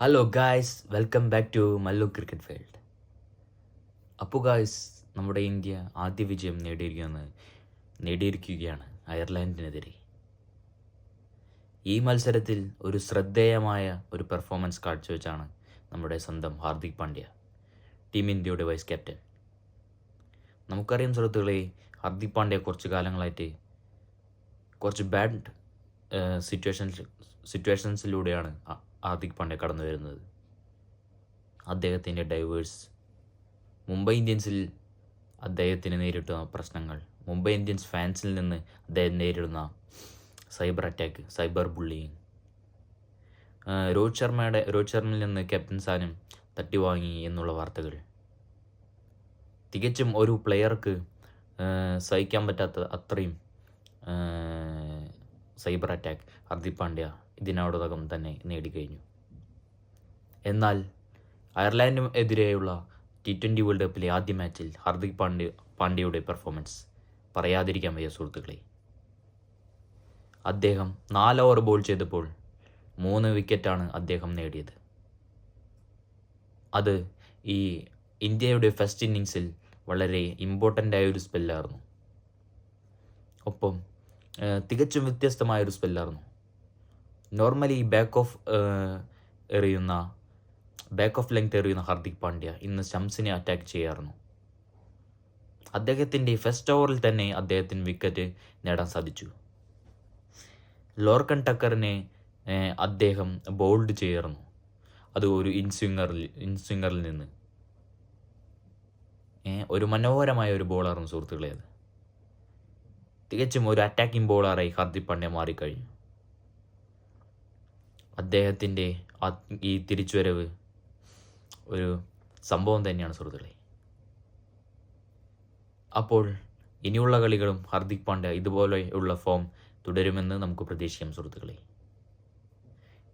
Hello guys welcome back to Mallu cricket field അപ്പോൾ guys നമ്മുടെ India ആദ്യ വിജയം നേടിയിരിക്കുന്നത് നേടിയിരിക്കുകയാണ് അയർലൻഡിനെതിരെ. ഈ മത്സരത്തിൽ ഒരു ശ്രദ്ധേയമായ ഒരു പെർഫോമൻസ് കാഴ്ചവെച്ചാണ് നമ്മുടെ സ്വന്തം ഹാർദിക് പാണ്ഡ്യ ടീം ഇന്ത്യയുടെ വൈസ് ക്യാപ്റ്റൻ നമുക്കറിയാം സുഹൃത്തുക്കളെ ഹാർദിക് പാണ്ഡ്യ കുറച്ച് കാലങ്ങളായിട്ട് കുറച്ച് ബാഡ് സിറ്റുവേഷൻസ് സിറ്റുവേഷൻസിലൂടെയാണ് ഹാർദിക് പാണ്ഡ്യ കടന്നു വരുന്നത്. അദ്ദേഹത്തിന്റെ ഡൈവേഴ്സ് മുംബൈ ഇന്ത്യൻസിൽ അദ്ദേഹത്തിന് നേരിട്ട പ്രശ്നങ്ങൾ. മുംബൈ ഇന്ത്യൻസ് ഫാൻസിൽ നിന്ന് അദ്ദേഹം നേരിടുന്ന cyber attack cyber bullying Rohit ശർമ്മയുടെ രോഹിത് ശർമ്മയിൽ നിന്ന് ക്യാപ്റ്റൻ സാനം തട്ടി വാങ്ങി എന്നുള്ള വാർത്തകൾ. തികച്ചും ഒരു പ്ലെയർക്ക് സഹിക്കാൻ പറ്റാത്ത അത്രയും സൈബർ അറ്റാക്ക് ഹർദിക് പാണ്ഡ്യ ഇതിനോടകം തന്നെ നേടിക്കഴിഞ്ഞു. എന്നാൽ അയർലൻഡിനും എതിരെയുള്ള ടി ട്വന്റി വേൾഡ് കപ്പിലെ ആദ്യ മാച്ചിൽ ഹർദിക് പാണ്ഡ്യ പാണ്ഡ്യയുടെ പെർഫോമൻസ് പറയാതിരിക്കാൻ വയ്യ സുഹൃത്തുക്കളെ. അദ്ദേഹം നാല് ഓവർ ബോൾ ചെയ്തപ്പോൾ മൂന്ന് വിക്കറ്റാണ് അദ്ദേഹം നേടിയത്. അത് ഈ ഇന്ത്യയുടെ ഫസ്റ്റ് ഇന്നിങ്സിൽ വളരെ ഇമ്പോർട്ടന്റ് ആയ ഒരു സ്പെല്ലായിരുന്നു ഒപ്പം തികച്ചും വ്യത്യസ്തമായ ഒരു സ്പെല്ലായിരുന്നു നോർമലി ബാക്ക് ഓഫ് എറിയുന്ന ബാക്ക് ഓഫ് ലെങ്ത് എറിയുന്ന ഹാർദിക് പാണ്ഡ്യ ഇന്ന് ശംസിനെ അറ്റാക്ക് ചെയ്യാറുന്നു അദ്ദേഹത്തിന്റെ ഫസ്റ്റ് ഓവറിൽ തന്നെ അദ്ദേഹത്തിന് വിക്കറ്റ് നേടാൻ സാധിച്ചു. ലോർക്കൺ ടക്കറിനെ അദ്ദേഹം ബോൾഡ് ചെയ്യാറുന്നു അത് ഒരു ഇൻസ്വിംഗറിൽ ഇൻസ്വിംഗറിൽ നിന്ന്. ഒരു മനോഹരമായ ഒരു ബോളായിരുന്നു സുഹൃത്തുക്കളെ അത്. തികച്ചും ഒരു അറ്റാക്കിംഗ് ബോളറായി ഹർദിക് പാണ്ഡ്യ മാറിക്കഴിഞ്ഞു. അദ്ദേഹത്തിന്റെ ഈ തിരിച്ചുവരവ് ഒരു സംഭവം തന്നെയാണ് സുഹൃത്തുക്കളെ. അപ്പോൾ ഇനിയുള്ള കളികളും ഹർദിക് പാണ്ഡ്യ ഇതുപോലെയുള്ള ഫോം തുടരുമെന്ന് നമുക്ക് പ്രതീക്ഷിക്കാം സുഹൃത്തുക്കളെ.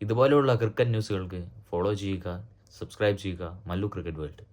ഇതുപോലെയുള്ള ക്രിക്കറ്റ് ന്യൂസുകൾക്ക് ഫോളോ ചെയ്യുക സബ്സ്ക്രൈബ് ചെയ്യുക മല്ലു ക്രിക്കറ്റ് വേൾഡ്